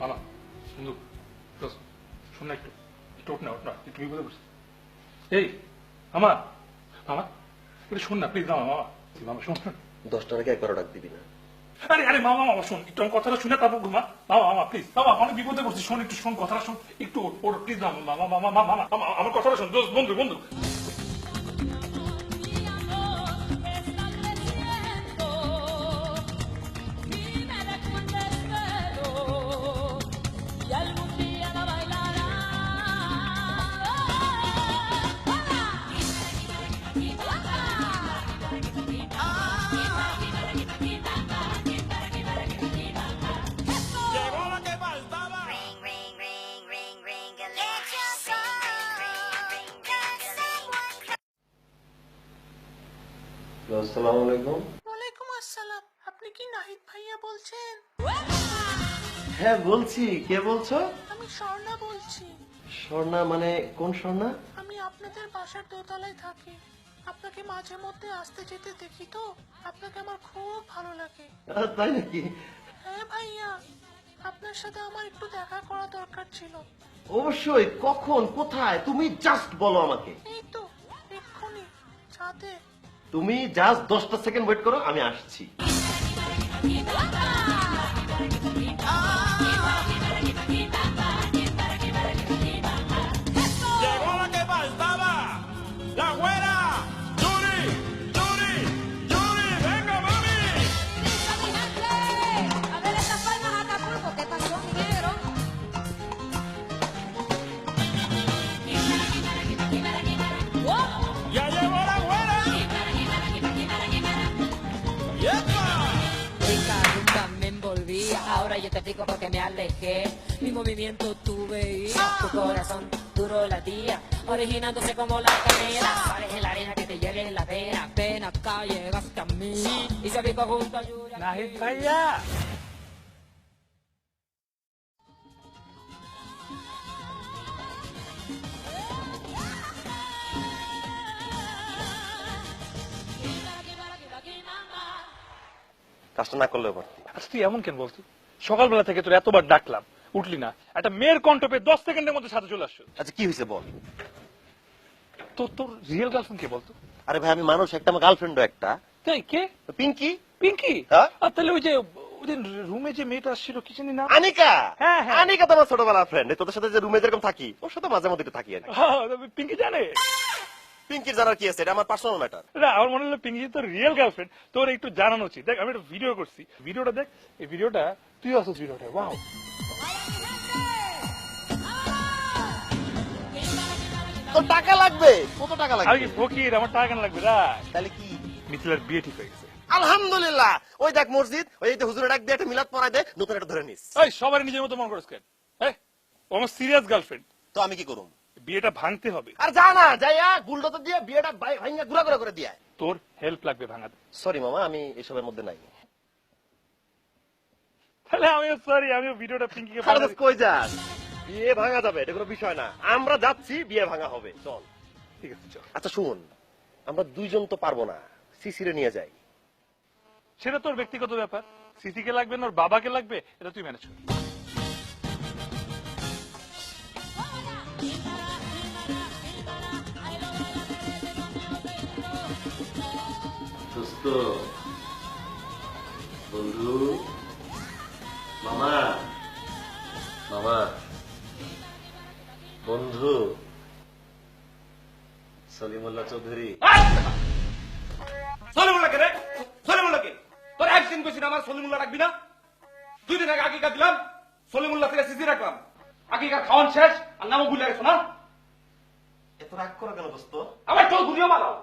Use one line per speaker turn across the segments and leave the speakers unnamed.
মামা দোস্ত, শোন না একটু একটু ওঠ না ওঠ না একটু বিপদে পড়ছি এই মামা মামা একটু শোন না প্লিজ মামা মামা মামা শোন শোন
দশ টাকাকে একবারও ডাক দিবি না?
আরে আরে মামা মামা শোন একটু আমার কথাটা শুনে তারপর ঘুমা মামা মামা প্লিজ মামা অনেক বিপদে পড়ছি শোন একটু শোন কথাটা শোন। একটু ওঠ প্লিজ মামা মামা মামা মামা আমার কথাটা শোন বন্ধু বন্ধু।
আসসালামু আলাইকুম
ওয়ালাইকুম আসসালাম। আপনি কি নাহিদ ভাইয়া বলছেন?
হ্যাঁ বলছি। কে বলছো?
আমি স্বর্ণা বলছি।
স্বর্ণা মানে কোন স্বর্ণা?
আমি আপনাদের বাসার দোতলায় থাকি। আপনাকে মাঝে মধ্যে আসতে যেতে দেখি তো। আপনাকে আমার খুব ভালো লাগে।
তাই নাকি?
হ্যাঁ ভাইয়া আপনার সাথে আমার একটু দেখা করা দরকার ছিল।
অবশ্যই কখন কোথায় তুমি জাস্ট বলো আমাকে।
এই তো এক্ষুনি ছাদে।
তুমি জাস্ট দশটা সেকেন্ড ওয়েট করো আমি আসছি।
día. Ahora yo te explico porque me alejé. Mi movimiento tú veías. Tu ah. corazón duro latía, originándose como la canela. Ah. Sabes en la arena que te llegue en la pena. Apenas acá llegaste a mí. Y se picó junto a Yuri.
¡Nadie está allá!
কাজটা না করলেও পারতি
আচ্ছা তুই এমন কেন বলতো সকালবেলা থেকে তোর এতবার ডাকলাম উঠলি না। একটা মেয়ের কণ্ঠ পেয়ে দশ সেকেন্ডের মধ্যে সাথে চলে আসছো।
আচ্ছা কি হয়েছে বল?
তোর তোর রিয়েল গার্লফ্রেন্ড কে বলতো?
আরে ভাই আমি মানুষ একটা আমার গার্লফ্রেন্ডও একটা।
তাই কে?
পিঙ্কি?
পিঙ্কি?
হ্যাঁ?
আর তাহলে ওই যে ওই যে রুমে যে মেয়েটা আসছিল কি জানি না?
আনিকা!
হ্যাঁ, হ্যাঁ।
আনিকা তো আমার ছোটবেলার ফ্রেন্ড তোদের সাথে যে রুমে যেরকম থাকি ওর সাথে মাঝে মধ্যে থাকি আর।
হ্যাঁ, পিঙ্কি জানে?
পিঙ্কির জানার কি আছে? এটা আমার পার্সোনাল ম্যাটার
না আমার মনে হলো পিঙ্কি তোর রিয়েল গার্লফ্রেন্ড তোর একটু জানানো উচিত। দেখ আমি একটা ভিডিও করছি। ভিডিওটা দেখ এই ভিডিওটা তুই আসছিস ভিডিওটা ওয়াও
তো টাকা লাগবে? কত টাকা লাগবে?
কি ফকির? আমার টাকা কেন লাগবে? রা
তাহলে কি?
মিথিলার বিয়ে ঠিক হয়ে গেছে।
আলহামদুলিল্লাহ। ওই দেখ মসজিদ ওই যে হুজুরে ডাক দিয়ে একটা মিলাদ পড়ায় দে নতুন একটা ধরে নিস।
ওই সবার নিজের মতো মনে করিস কেন? হ্যাঁ ও আমার সিরিয়াস গার্লফ্রেন্ড
তো আমি কি করুম?
বিয়েটা ভাঙতে হবে।
আর যা না যাইয়া গুলডোতে দিয়ে বিয়েটা ভাইঙ্গা গুড়া গুড়া করে দিয়ে
তোর হেল্প লাগবে ভাঙাতে।
সরি মামা আমি এসবের মধ্যে নাই।
তাহলে আমিও সরি আমিও ভিডিওটা পিঙ্কিকে
আরে কই যাস? বিয়ে ভাঙা যাবে এটা কোনো বিষয় না। আমরা যাচ্ছি বিয়ে ভাঙা হবে। চল।
ঠিক আছে চল।
আচ্ছা শুন আমরা দুইজন তো পারব না। সিসিরে নিয়ে যাই।
সেটা তোর ব্যক্তিগত ব্যাপার। সিসিকে লাগবে না ওর বাবাকে লাগবে এটা তুই ম্যানেজ কর।
দোস্ত বন্ধু। মামা। মামা। বন্ধু। সলিমুল্লাহ চৌধুরী।
সলিমুল্লাহকে রে? সলিমুল্লাহকে? তোর একদিন বেশি আমার সলিমুল্লাহ রাখবি না? দুই দিন আগে আকিকা দিলাম সলিমুল্লাহ থেকে সিসি রাখলাম। আকিকার খাওয়ান শেষ আর নামও ভুলে গেছো না?
এত রাগ করো কেন দোস্ত?
আবার চোখ ঘুরিয়ে মারাও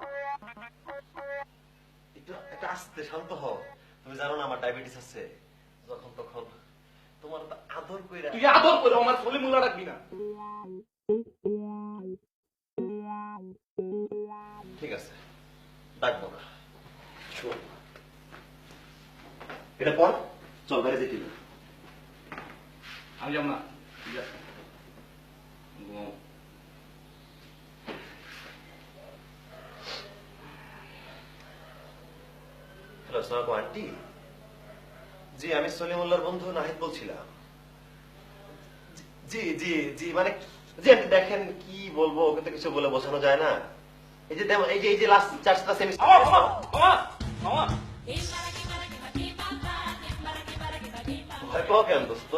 একটু আস্তে শান্ত হও। তুমি জানো না আমার ডায়াবেটিস আছে। যখন তখন তোমার তো আদর কইরা
তুই আদর করে আমার সলিমুল্লাহ রাখবি না।
ঠিক আছে ডাকবো না। এটা পর। চল বাইরে যেতে
আমি যাব না।
আন্টি জি আমি সলিমুল্লাহর বন্ধু নাহিদ বলছিলাম জি জি জি মানে জি আন্টি দেখেন কি বলব ওকে তো কিছু বলে বোঝানো যায় না এই যে দেখো এই যে এই যে লাস্ট চারটা সেমিস্টার ভয় পাও কেন দোস্ত